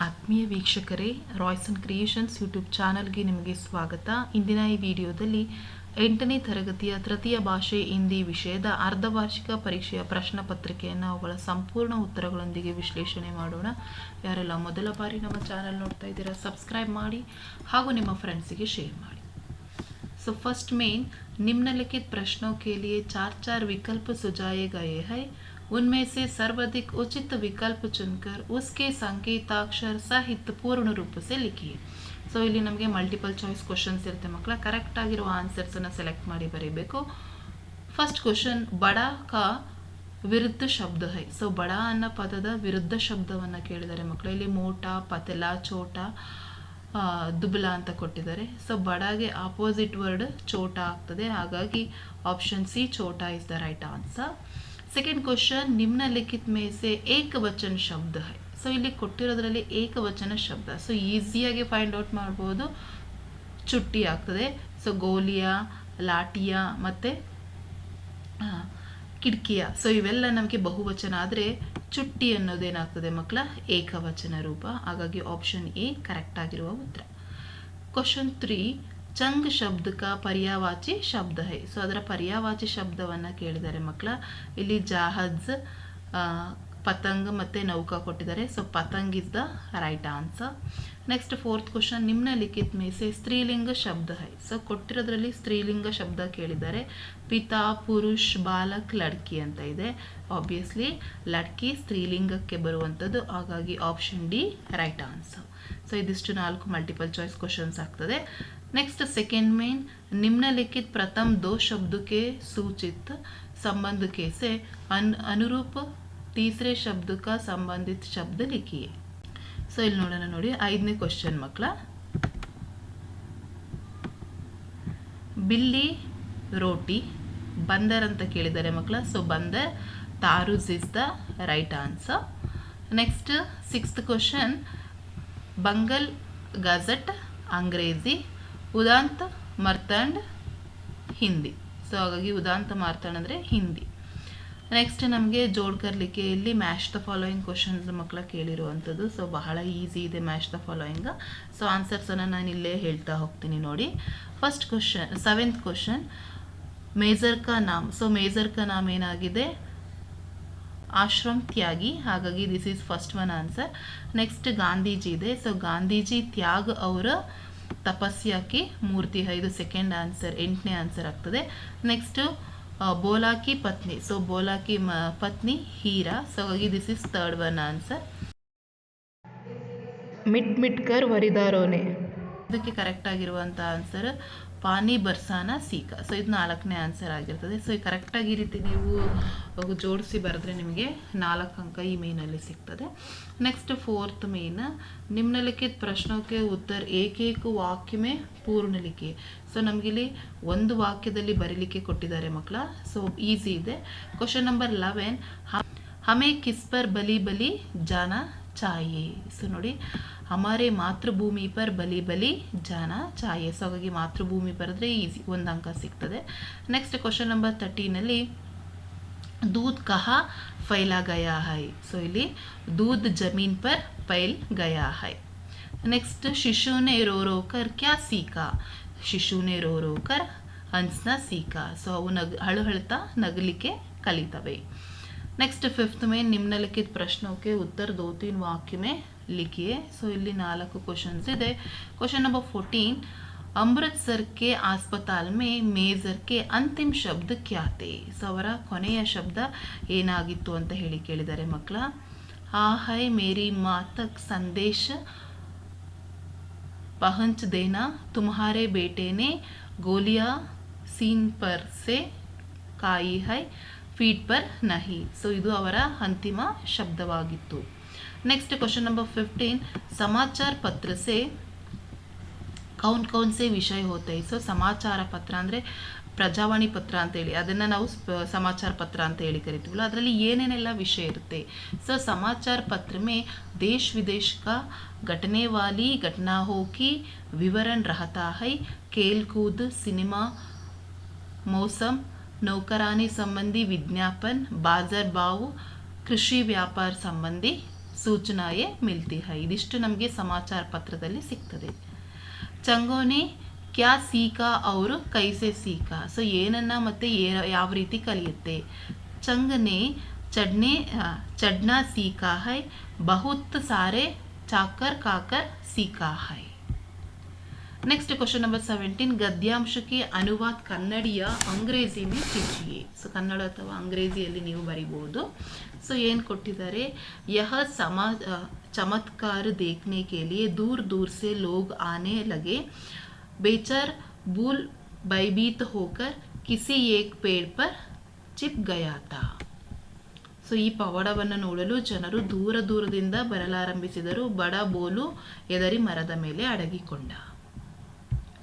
ಆತ್ಮೀಯ ವೀಕ್ಷಕರೇ Royson creations YouTube ಚಾನಲ್ಗೆ ನಿಮಗೆ ಸ್ವಾಗತ ಇಂದಿನ ಈ ವಿಡಿಯೋದಲ್ಲಿ ಎಂಟನೇ ತರಗತಿಯ ತೃತೀಯ ಭಾಷೆ ಹಿಂದಿ ವಿಷಯದ ಅರ್ಧವಾರ್ಷಿಕ ಪರೀಕ್ಷೆಯ ಪ್ರಶ್ನೆ ಪತ್ರಿಕೆಯನ್ನು ಅವುಗಳ ಸಂಪೂರ್ಣ ಉತ್ತರಗಳೊಂದಿಗೆ ವಿಶ್ಲೇಷಣೆ ಮಾಡೋಣ ಯಾರೆಲ್ಲ ಮೊದಲ ಬಾರಿ ನಮ್ಮ ಚಾನಲ್ ನೋಡ್ತಾ ಇದ್ದೀರಾ ಸಬ್ಸ್ಕ್ರೈಬ್ ಮಾಡಿ ಹಾಗೂ ನಿಮ್ಮ ಫ್ರೆಂಡ್ಸಿಗೆ ಶೇರ್ ಮಾಡಿ सो फर्स्ट मेन निम्नलिखित प्रश्नों के लिए चार चार विकल्प सुझाए गए हैं उनमें से सर्वाधिक उचित विकल्प चुनकर उसके संकेताक्षर सहित पूर्ण रूप से लिखिए ಸೊ ಇಲ್ಲಿ ನಮಗೆ ಮಲ್ಟಿಪಲ್ ಚಾಯ್ಸ್ ಕ್ವಶನ್ಸ್ ಇರುತ್ತೆ ಮಕ್ಕಳ ಕರೆಕ್ಟ್ ಆಗಿರೋ ಆನ್ಸರ್ಸನ್ನು ಸೆಲೆಕ್ಟ್ ಮಾಡಿ ಬರೀಬೇಕು ಫಸ್ಟ್ ಕ್ವಶನ್ ಬಡ ಕಾ ವಿರುದ್ಧ ಶಬ್ದ ಹೈ ಸೊ ಬಡ ಅನ್ನೋ ಪದದ ವಿರುದ್ಧ ಶಬ್ದವನ್ನು ಕೇಳಿದ್ದಾರೆ ಮಕ್ಕಳು ಇಲ್ಲಿ ಮೋಟ ಪತೆಲ ಚೋಟ ಆ, ದುಬಲ ಅಂತ ಕೊಟ್ಟಿದ್ದಾರೆ ಸೊ ಬಡಾಗೆ ಆಪೋಸಿಟ್ ವರ್ಡ್ ಚೋಟ ಆಗ್ತದೆ ಹಾಗಾಗಿ ಆಪ್ಷನ್ ಸಿ ಚೋಟ is the right answer second question ನಿಮ್ನಲಿಖಿತ್ ಮೇಸೆ ಏಕವಚನ ಶಬ್ದ ಹೈ ಸೊ ಇಲ್ಲಿ ಕೊಟ್ಟಿರೋದ್ರಲ್ಲಿ ಏಕವಚನ ಶಬ್ದ ಸೊ ಈಸಿಯಾಗಿ ಫೈಂಡ್ ಔಟ್ ಮಾಡ್ಬೋದು ಚುಟ್ಟಿ ಆಗ್ತದೆ ಸೊ ಗೋಲಿಯಾ ಲಾಟಿಯಾ ಮತ್ತು ಕಿಟಕಿಯ ಸೊ ಇವೆಲ್ಲ ನಮಗೆ ಬಹುವಚನ ಆದರೆ ಚುಟ್ಟಿ ಅನ್ನೋದೇನಾಗ್ತದೆ ಮಕ್ಕಳ ಏಕವಚನ ರೂಪ ಹಾಗಾಗಿ ಆಪ್ಷನ್ ಎ ಕರೆಕ್ಟ್ ಆಗಿರುವ ಉತ್ತರ ಕ್ವಶನ್ ತ್ರೀ ಚಂಗ್ ಶಬ್ದಕ ಪರ್ಯಾವಾಚಿ ಶಬ್ದ ಹೈ. ಸೊ ಅದರ ಪರ್ಯಾವಾಚಿ ಶಬ್ದವನ್ನು ಕೇಳಿದ್ದಾರೆ ಮಕ್ಕಳ ಇಲ್ಲಿ ಜಹಾಜ್ ಪತಂಗ ಮತ್ತು ನೌಕಾ ಕೊಟ್ಟಿದ್ದಾರೆ. So Patang is the right answer next fourth question ನಿಮ್ನಲಿಖಿತ್ ಮೇಸೆ ಸ್ತ್ರೀಲಿಂಗ ಶಬ್ದ ಹೈ. ಸೊ ಕೊಟ್ಟಿರೋದ್ರಲ್ಲಿ ಸ್ತ್ರೀಲಿಂಗ ಶಬ್ದ ಕೇಳಿದ್ದಾರೆ. ಪಿತಾ, ಪುರುಷ್, ಬಾಲಕ್, ಲಡ್ಕಿ ಅಂತ ಇದೆ. ಆಬ್ವಿಯಸ್ಲಿ ಲಡ್ಕಿ ಸ್ತ್ರೀಲಿಂಗಕ್ಕೆ ಬರುವಂಥದ್ದು. ಹಾಗಾಗಿ option D right answer so ಇದಿಷ್ಟು ನಾಲ್ಕು ಮಲ್ಟಿಪಲ್ ಚಾಯ್ಸ್ ಕ್ವಶನ್ಸ್ ಆಗ್ತದೆ. नेक्स्ट सेकेंड में निम्नलिखित प्रथम दो शब्द के सूचित संबंध के से अन, अनुरूप तीसरे शब्द का संबंधित शब्द लिखिए ಸೊ ಇಲ್ಲಿ ನೋಡೋಣ ನೋಡಿ ಐದನೇ ಕ್ವಶನ್ ಮಕ್ಕಳ ಬಿಲ್ಲಿ ರೋಟಿ ಬಂದರ್ ಅಂತ ಕೇಳಿದ್ದಾರೆ ಮಕ್ಕಳ ಸೊ ಬಂದರ್ ತಾರೂಸ್ is the right answer next sixth question Bengal gazette ಅಂಗ್ರೇಜಿ Udanta ಮರ್ತಾಂಡ್ Hindi. So ಹಾಗಾಗಿ ಉದಾಂತ ಮಾರ್ತಾಂಡ್ ಅಂದರೆ ಹಿಂದಿ. ನೆಕ್ಸ್ಟ್ ನಮಗೆ ಜೋಡ್ಕರ್ಲಿಕೆಯಲ್ಲಿ ಮ್ಯಾಶ್ ದ ಫಾಲೋಯಿಂಗ್ ಕ್ವಶನ್ಸ್ ಮಕ್ಕಳ ಕೇಳಿರುವಂಥದ್ದು. ಸೊ ಬಹಳ ಈಸಿ ಇದೆ ಮ್ಯಾಶ್ ದ ಫಾಲೋಯಿಂಗ್ ಸೊ ಆನ್ಸರ್ಸನ್ನು ನಾನು ಇಲ್ಲೇ ಹೇಳ್ತಾ ಹೋಗ್ತೀನಿ ನೋಡಿ. First question seventh question major ಕಾ ನಾಮ್. ಸೊ ಮೇಜರ್ ಕಾ ನಾಮ್ ಏನಾಗಿದೆ? ಆಶ್ರಮ್ ತ್ಯಾಗಿ. ಹಾಗಾಗಿ this is first one answer next Gandhiji ಇದೆ. ಸೊ ಗಾಂಧೀಜಿ ತ್ಯಾಗ್ ಅವರ ತಪಸ್ಯಾಕಿ ಮೂರ್ತಿ ಇದು ಸೆಕೆಂಡ್ ಆನ್ಸರ್ ಎಂಟನೇ ಆನ್ಸರ್ ಆಗ್ತದೆ. ನೆಕ್ಸ್ಟು ಬೋಲಾಕಿ ಪತ್ನಿ. ಸೊ ಬೋಲಾಕಿ ಮ ಪತ್ನಿ ಹೀರಾ. ಸೊ ಹಾಗಾಗಿ this is third one answer ಮಿಟ್ ಮಿಟ್ಕರ್ ವರಿದಾರೋನೆ. ಇದಕ್ಕೆ ಕರೆಕ್ಟ್ ಆಗಿರುವಂಥ ಆನ್ಸರ್ ಪಾನಿ ಬರ್ಸಾನ ಸೀಕ. ಸೊ ಇದು ನಾಲ್ಕನೇ ಆನ್ಸರ್ ಆಗಿರ್ತದೆ. ಸೊ ಕರೆಕ್ಟಾಗಿ ಈ ರೀತಿ ನೀವು ಜೋಡಿಸಿ ಬರೆದ್ರೆ ನಿಮಗೆ ನಾಲ್ಕು ಅಂಕ ಈ ಮೇನಲ್ಲಿ ಸಿಗ್ತದೆ. ನೆಕ್ಸ್ಟ್ ಫೋರ್ತ್ ಮೇನ್ ನಿಮ್ನಲಿಖಿತ ಪ್ರಶ್ನಕ್ಕೆ ಉತ್ತರ ಏಕೈಕ ವಾಕ್ಯಮೇ ಪೂರ್ಣ ಲಿಖಿ ಸೊ ನಮಗಿಲ್ಲಿ ಒಂದು ವಾಕ್ಯದಲ್ಲಿ ಬರೀಲಿಕ್ಕೆ ಕೊಟ್ಟಿದ್ದಾರೆ ಮಕ್ಕಳ. ಸೊ ಈಸಿ ಇದೆ. ಕ್ವಶನ್ ನಂಬರ್ ಲೆವೆನ್ ಹಮೇ ಕಿಸ್ಪರ್ ಬಲಿ ಬಲಿ ಜಾನ ಚಾಯೆ ಸೊ ನೋಡಿ ಹಮಾರೆ ಮಾತೃಭೂಮಿ ಪರ್ ಬಲಿ ಬಲಿ ಜಾನ ಚಾಯೆ ಸೊ ಹಾಗಾಗಿ ಮಾತೃಭೂಮಿ ಬರೆದ್ರೆ ಈಸಿ ಒಂದು ಅಂಕ ಸಿಗ್ತದೆ ನೆಕ್ಸ್ಟ್ ಕ್ವಶನ್ ನಂಬರ್ ತರ್ಟೀನಲ್ಲಿ दूध कहाँ फैला गया है ಸೊ ಇಲ್ಲಿ दूध जमीन पर फैल गया है नेक्स्ट शिशु ने रो रो कर क्या सीखा ಶಿಶು ನೆ ರೋ ರೋ ಕರ್ ಹಂಸ್ನ ಸೀಕಾ ಸೊ ಅವು ನಗ್ ಹಳು ಹಳ್ತಾ ನಗಲಿಕ್ಕೆ ಕಲಿತವೆ ನೆಕ್ಸ್ಟ್ ಫಿಫ್ತ್ ಮೇ ನಿಮ್ನಲಿಖಿತ ಪ್ರಶ್ನೋಕೆ ಉತ್ತರ ದೋ ತೀನ್ ವಾಕ್ಯ ಮೇ ಲಿಖಿಯೆ ಸೊ ಇಲ್ಲಿ ನಾಲ್ಕು ಕ್ವಶನ್ಸ್ ಇದೆ ಕ್ವಶನ್ ನಂಬರ್ ಫೋರ್ಟೀನ್ ಅಮೃತ್ಸರ್ ಕೆ ಆಸ್ಪತಾಲ್ ಮೇ ಮೇಜರ್ ಕೆ ಅಂತಿಮ ಶಬ್ದ ಕ್ಯಾತೆ ಸೊ ಅವರ ಕೊನೆಯ ಶಬ್ದ ಏನಾಗಿತ್ತು ಅಂತ ಹೇಳಿ ಕೇಳಿದ್ದಾರೆ ಮಕ್ಕಳ ಆ ಹೈ ಮೇರಿ ಮಾತಕ್ ಸಂದೇಶ पहुंच देना तुम्हारे बेटे ने गोलियां सीन पर से ಕಾಯಿ ಹೈ ಫೀಟ್ ಪರ್ ನಹಿ ಸೊ ಇದು ಅವರ ಅಂತಿಮ ಶಬ್ದವಾಗಿತ್ತು. ನೆಕ್ಸ್ಟ್ ಕ್ವಶನ್ ನಂಬರ್ ಫಿಫ್ಟೀನ್ ಸಮಾಚಾರ ಪತ್ರ ಸೆ ಕೌನ್ ಕೌನ್ ಸೆ ವಿಷಯ ಹೋತೆ. ಸೊ ಸಮಾಚಾರ ಪತ್ರ ಅಂದರೆ ಪ್ರಜಾವಾಣಿ ಪತ್ರ ಅಂತೇಳಿ ಅದನ್ನು ನಾವು ಸಮಾಚಾರ ಪತ್ರ ಅಂತ ಹೇಳಿ ಕರಿತೀವಲ್ಲ, ಅದರಲ್ಲಿ ಏನೇನೆಲ್ಲ ವಿಷಯ ಇರುತ್ತೆ? ಸೊ ಸಮಾಚಾರ ಪತ್ರ ಮೇ ದೇಶ ವಿದೇಶ ಕಾ ಘಟನೆ ವಾಲಿ ಘಟನಾ ಹೋಗಿ ವಿವರಣ ರಹತಾ ಹೈ. ಕೇಲ್ಕೂದ್ ಸಿನಿಮಾ, ಮೌಸಮ್ मौसम नौकरानी संबंधी विज्ञापन बाजार भाव ಕೃಷಿ ವ್ಯಾಪಾರ ಸಂಬಂಧಿ ಸೂಚನಾಯೇ ಮಿಲ್ತಿ ಹೈ ಇದಿಷ್ಟು ನಮಗೆ ಸಮಾಚಾರ ಪತ್ರದಲ್ಲಿ ಸಿಗ್ತದೆ ಚಂಗೋನೆ ಕ್ಯಾ ಸೀಕಾ ಅವರು ಕೈಸೆ ಸೀಕಾ ಸೊ ಏನನ್ನ ಮತ್ತೆ ಏ- ಯಾವ ರೀತಿ ಕಲಿಯುತ್ತೆ ಚಂಗನೆ ಚಡ್ನೆ ಆ, ಚಡ್ನಾ ಸೀಕಾ ಹೈ ಬಹುತ್ ಸಾರೆ ಚಾಕರ್ ಕಾಕರ್ ಸೀಕಾ high next question number seventeen ಗದ್ಯಾಂಶ K ಅನುವಾದ ಕನ್ನಡಿಯ ಅಂಗ್ರೇಜಿ ಮೇ कीजिए ಸೊ ಕನ್ನಡ ಅಥವಾ ಅಂಗ್ರೇಜಿಯಲ್ಲಿ ನೀವು ಬರಿಬಹುದು ಸೊ ಏನು ಕೊಟ್ಟಿದ್ದಾರೆ ಯಹ ಸಮಾ ಅ, ಚಮತ್ಕಾರ देखने के लिए दूर दूर से लोग आने लगे बेचर बूल भयभीत होकर किसी एक पेड़ पर चिप गया था ಸೊ ಈ ಪವಾಡವನ್ನು ನೋಡಲು ಜನರು ದೂರ ದೂರದಿಂದ ಬರಲಾರಂಭಿಸಿದರು ಬಡ ಬೋಲು ಎದರಿ ಮರದ ಮೇಲೆ ಅಡಗಿಕೊಂಡ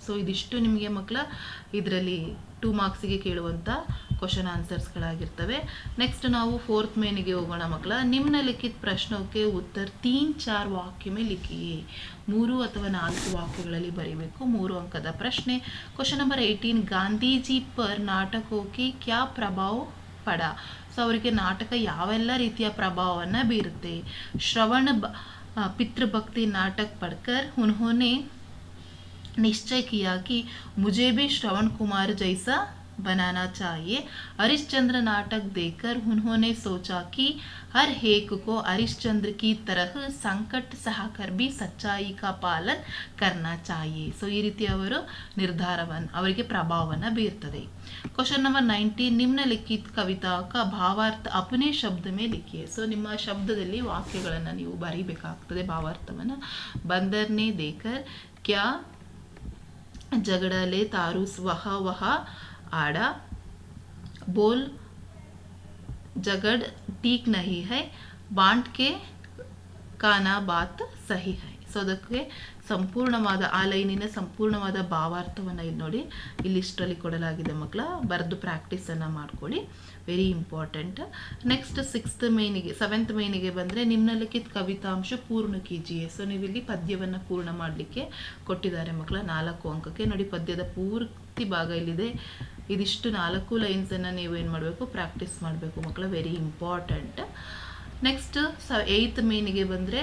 ಸೊ ಇದಿಷ್ಟು ನಿಮಗೆ ಮಕ್ಕಳ ಇದರಲ್ಲಿ ಟೂ ಮಾರ್ಕ್ಸಿಗೆ ಕೇಳುವಂಥ ಕ್ವಶನ್ ಆನ್ಸರ್ಸ್ಗಳಾಗಿರ್ತವೆ ನೆಕ್ಸ್ಟ್ ನಾವು ಫೋರ್ತ್ ಮೇನಿಗೆ ಹೋಗೋಣ ಮಕ್ಕಳ. ಲಿಖಿತ ಪ್ರಶ್ನಕ್ಕೆ ಉತ್ತರ ತೀನ್ ಚಾರ್ ವಾಕ್ಯ ಮೇ ಲಿಖಿಯೇ ಮೂರು ಅಥವಾ ನಾಲ್ಕು ವಾಕ್ಯಗಳಲ್ಲಿ ಬರೀಬೇಕು. ಮೂರು ಅಂಕದ ಪ್ರಶ್ನೆ. ಕ್ವಶನ್ ನಂಬರ್ ಏಯ್ಟೀನ್ ಗಾಂಧೀಜಿ ಪರ್ ನಾಟಕೋಕೆ ಕ್ಯಾ ಪ್ರಭಾವ ಪಡ? ಸೊ ಅವರಿಗೆ ನಾಟಕ ಯಾವೆಲ್ಲ ರೀತಿಯ ಪ್ರಭಾವವನ್ನು ಬೀರುತ್ತೆ? ಶ್ರವಣ ಪಿತೃಭಕ್ತಿ ನಾಟಕ ಪಡ್ಕರ್, ಉನ್ಹೋನೆ निश्चय किया कि मुझे भी श्रवण कुमार जैसा बनाना चाहिए हरिश्चंद्र नाटक देखकर उन्होंने सोचा कि हर एक को हरिश्चंद्र की तरह संकट सहकर भी सच्चाई का पालन करना चाहिए ಸೊ ಈ ರೀತಿ ಅವರು ನಿರ್ಧಾರವನ್ನು ಅವರಿಗೆ ಪ್ರಭಾವವನ್ನು ಬೀರ್ತದೆ ಕ್ವಶನ್ ನಂಬರ್ ನೈನ್ಟೀನ್ ನಿಮ್ನಲಿಖಿತ ಕವಿತಾ ಕ ಭಾವಾರ್ಥ ಅಪನೇ ಶಬ್ದ ಮೇ ಲಿಖಿಯೇ ಸೊ ನಿಮ್ಮ ಶಬ್ದದಲ್ಲಿ ವಾಕ್ಯಗಳನ್ನು ನೀವು ಬರೀಬೇಕಾಗ್ತದೆ ಭಾವಾರ್ಥವನ್ನು ಬಂದರ್ನೇ ದೇಕರ್ ಕ್ಯಾ झगड़ाले तारू स्वह वह आड़ा बोल झगड़ ठीक नहीं है बांट के ಕಾನ ಬಾತ್ ಸಹಿ ಹೈ ಸೊ ಅದಕ್ಕೆ ಸಂಪೂರ್ಣವಾದ ಆ ಲೈನಿನ ಸಂಪೂರ್ಣವಾದ ಭಾವಾರ್ಥವನ್ನು ಇಲ್ಲಿ ನೋಡಿ ಇಲ್ಲಿ ಇಷ್ಟರಲ್ಲಿ ಕೊಡಲಾಗಿದೆ ಮಕ್ಕಳ. ಬರೆದು ಪ್ರಾಕ್ಟೀಸನ್ನು ಮಾಡ್ಕೊಳ್ಳಿ. ವೆರಿ ಇಂಪಾರ್ಟೆಂಟ್ ನೆಕ್ಸ್ಟ್ ಸಿಕ್ಸ್ತ್ ಮೇನಿಗೆ ಸೆವೆಂತ್ ಮೇನಿಗೆ ಬಂದರೆ ನಿಮ್ನಲಿಖಿತ ಕವಿತಾಂಶ ಪೂರ್ಣ ಕೀಜಿಯೇ ಸೊ ನೀವಿಲ್ಲಿ ಪದ್ಯವನ್ನು ಪೂರ್ಣ ಮಾಡಲಿಕ್ಕೆ ಕೊಟ್ಟಿದ್ದಾರೆ ಮಕ್ಕಳ. ನಾಲ್ಕು ಅಂಕಕ್ಕೆ ನೋಡಿ, ಪದ್ಯದ ಪೂರ್ತಿ ಭಾಗ ಇಲ್ಲಿದೆ. ಇದಿಷ್ಟು ನಾಲ್ಕು ಲೈನ್ಸನ್ನು ನೀವು ಏನು ಮಾಡಬೇಕು? ಪ್ರಾಕ್ಟೀಸ್ ಮಾಡಬೇಕು ಮಕ್ಕಳ. ವೆರಿ ಇಂಪಾರ್ಟೆಂಟ್ ನೆಕ್ಸ್ಟ್ ಸ ಏಯ್ತ್ ಮೇನಿಗೆ ಬಂದರೆ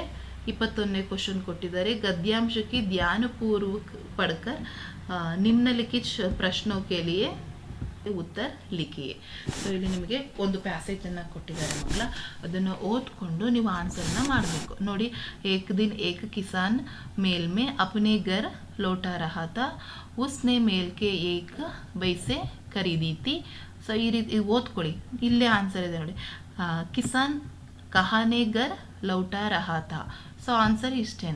ಇಪ್ಪತ್ತೊಂದನೇ ಕ್ವಶನ್ ಕೊಟ್ಟಿದ್ದಾರೆ. ಗದ್ಯಾಂಶಕ್ಕೆ ಧ್ಯಾನಪೂರ್ವಕ ಪಡ್ಕರ್ ನಿಮ್ನಲಿಖಿತ ಪ್ರಶ್ನೋ ಕೇಳಿಯೇ, ಉತ್ತರ ಲಿಖಿಯೇ. ಸೊ ಇಲ್ಲಿ ನಿಮಗೆ ಒಂದು ಪ್ಯಾಸೇಜನ್ನು ಕೊಟ್ಟಿದ್ದಾರೆ ಮಕ್ಕಳ. ಅದನ್ನು ಓದ್ಕೊಂಡು ನೀವು ಆನ್ಸರ್ನ ಮಾಡಬೇಕು. ನೋಡಿ, ಏಕ್ ದಿನ್ ಏಕ ಕಿಸಾನ್ ಮೇಲ್ಮೆ ಅಪನೇ ಗರ್ ಲೋಟಾ ರಹತ, ಉಸ್ನೆ ಮೇಲ್ಕೆ ಏಕ ಬೈಸೆ ಖರೀದಿತಿ. ಸೊ ಈ ರೀತಿ ಓದ್ಕೊಳ್ಳಿ. ಇಲ್ಲೇ ಆನ್ಸರ್ ಇದೆ ನೋಡಿ. ಕಿಸಾನ್ ಕಹಾನೆ ಗರ್ ಲೌಟಾ ರಹಾತ. ಸೊ ಆನ್ಸರ್ ಇಷ್ಟೇ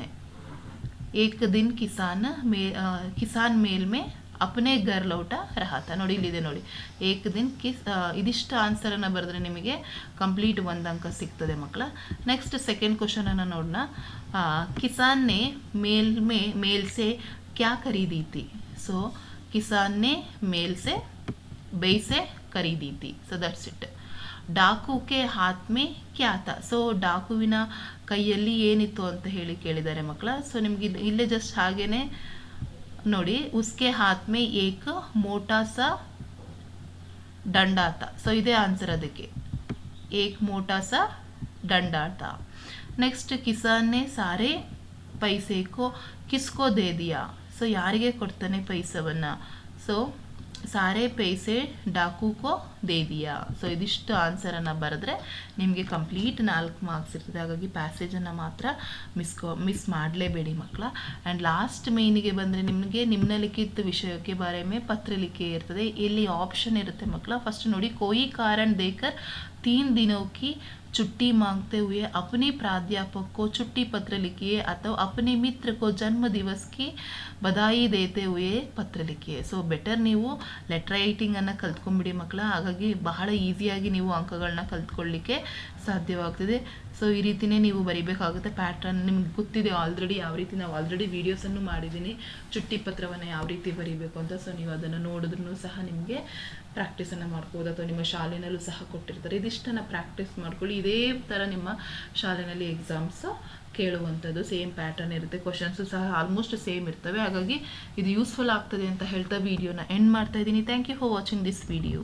ಏಕ್ ದಿನ ಕಿಸಾನ್ ಮೇ ಕಿಸಾನ್ ಮೇಲ್ಮೆ ಅಪನೆ ಗರ್ ಲೌಟ ರಹಾತ ನೋಡಿ ಇಲ್ಲಿದೆ ನೋಡಿ ಏಕ್ ದಿನ ಕಿಸ್ ಇದಿಷ್ಟು ಆನ್ಸರನ್ನು ಬರೆದ್ರೆ ನಿಮಗೆ ಕಂಪ್ಲೀಟ್ ಒಂದು ಅಂಕ ಸಿಗ್ತದೆ ಮಕ್ಕಳ ನೆಕ್ಸ್ಟ್ ಸೆಕೆಂಡ್ ಕ್ವಶನನ್ನು ನೋಡೋಣ ಕಿಸಾನ್ನೇ ಮೇಲ್ಮೆ ಮೇಲ್ಸೆ ಕ್ಯಾ ಖರೀದಿತಿ ಸೊ ಕಿಸಾನ್ನೇ ಮೇಲ್ಸೆ ಬೇಯ್ಸೆ ಖರೀದಿ ಥಿ ಸೊ ದಟ್ಸ್ ಇಟ್ ಡಾಕುಗೆ ಹಾತ್ ಮೇ ಕ್ಯಾತ ಸೊ ಡಾಕುವಿನ ಕೈಯಲ್ಲಿ ಏನಿತ್ತು ಅಂತ ಹೇಳಿ ಕೇಳಿದ್ದಾರೆ ಮಕ್ಕಳ. ಸೊ ನಿಮ್ಗೆ ಇಲ್ಲಿ- ಜಸ್ಟ್ ಹಾಗೇನೆ ನೋಡಿ. ಉಸ್ಕೆ ಹಾತ್ ಏಕ ಏಕ್ ಸಾ ದಂಡಾತ ಸೊ ಇದೇ ಆನ್ಸರ್ ಅದಕ್ಕೆ. ಏಕ್, ಮೋಟಾ ಸಾ ದಂಡಾತ ನೆಕ್ಸ್ಟ್ ಕಿಸಾನ್ನೇ ಸಾರೆ ಪೈಸೆಕೋ ಕಿಸ್ಕೋ ದೇದಿಯಾ ಸೊ ಯಾರಿಗೆ ಕೊಡ್ತಾನೆ ಪೈಸವನ್ನು? ಸೊ ಸಾರೆ ಪೈಸೆ ಡಾಕು ಕೋ ದೇದಿಯಾ ಸೊ ಇದಿಷ್ಟು ಆನ್ಸರನ್ನು ಬರೆದ್ರೆ ನಿಮಗೆ ಕಂಪ್ಲೀಟ್ ನಾಲ್ಕು ಮಾರ್ಕ್ಸ್ ಇರ್ತದೆ. ಹಾಗಾಗಿ ಪ್ಯಾಸೇಜನ್ನು ಮಾತ್ರ ಮಿಸ್ ಮಿಸ್ ಮಾಡಲೇಬೇಡಿ ಮಕ್ಕಳ ಆ್ಯಂಡ್ ಲಾಸ್ಟ್ ಮೇನಿಗೆ ಬಂದರೆ ನಿಮಗೆ ನಿಮ್ನಲಿಖಿತ ವಿಷಯಕ್ಕೆ ಬಾರೆ ಮೇ ಪತ್ರಲಿಖೆ ಇರ್ತದೆ. ಇಲ್ಲಿ ಆಪ್ಷನ್ ಇರುತ್ತೆ ಮಕ್ಕಳ ಫಸ್ಟ್ ನೋಡಿ ಕೋಯಿ ಕಾರಣ ದೇಕರ್ तीन दिनों की छुट्टी मांगते हुए अपने प्राध्यापक को छुट्टी पत्र लिखिए अथवा अपने मित्र को जन्म दिवस की ಬಧಾಯಿ ದೇತೆ ಹುಯೇ ಪತ್ರ ಲಿಖಿಯೇ ಸೊ ಬೆಟರ್ ನೀವು ಲೆಟರ್ ರೈಟಿಂಗನ್ನು ಕಲ್ತ್ಕೊಂಬಿಡಿ ಮಕ್ಕಳ ಹಾಗಾಗಿ ಬಹಳ ಈಸಿಯಾಗಿ ನೀವು ಅಂಕಗಳನ್ನ ಕಲ್ತ್ಕೊಳ್ಳಿಕ್ಕೆ ಸಾಧ್ಯವಾಗ್ತದೆ ಸೊ ಈ ರೀತಿನೇ ನೀವು ಬರಿಬೇಕಾಗುತ್ತೆ ಪ್ಯಾಟ್ರನ್ ನಿಮ್ಗೆ ಗೊತ್ತಿದೆ ಆಲ್ರೆಡಿ ಯಾವ ರೀತಿ ನಾವು ಆಲ್ರೆಡಿ ವೀಡಿಯೋಸನ್ನು ಮಾಡಿದ್ದೀನಿ ಚುಟ್ಟಿ ಪತ್ರವನ್ನು ಯಾವ ರೀತಿ ಬರೀಬೇಕು ಅಂತ. ಸೊ ನೀವು ಅದನ್ನು ನೋಡಿದ್ರೂ ಸಹ ನಿಮಗೆ ಪ್ರಾಕ್ಟೀಸನ್ನು ಮಾಡ್ಬೋದು ಅಥವಾ ನಿಮ್ಮ ಶಾಲೆಯಲ್ಲೂ ಸಹ ಕೊಟ್ಟಿರ್ತಾರೆ. ಇದಿಷ್ಟನ್ನು ಪ್ರಾಕ್ಟೀಸ್ ಮಾಡ್ಕೊಳ್ಳಿ. ಇದೇ ಥರ ನಿಮ್ಮ ಶಾಲೆಯಲ್ಲಿ ಎಕ್ಸಾಮ್ಸ್ ಕೇಳುವಂಥದ್ದು. ಸೇಮ್ ಪ್ಯಾಟರ್ನ್ ಇರುತ್ತೆ. ಕ್ವಶನ್ಸು ಸಹ ಆಲ್ಮೋಸ್ಟ್ ಸೇಮ್ ಇರ್ತವೆ. ಹಾಗಾಗಿ ಇದು ಯೂಸ್ಫುಲ್ ಆಗ್ತದೆ ಅಂತ ಹೇಳ್ತಾ ವಿಡಿಯೋನ ಎಂಡ್ ಮಾಡ್ತಾ ಇದ್ದೀನಿ. Thank you for watching this video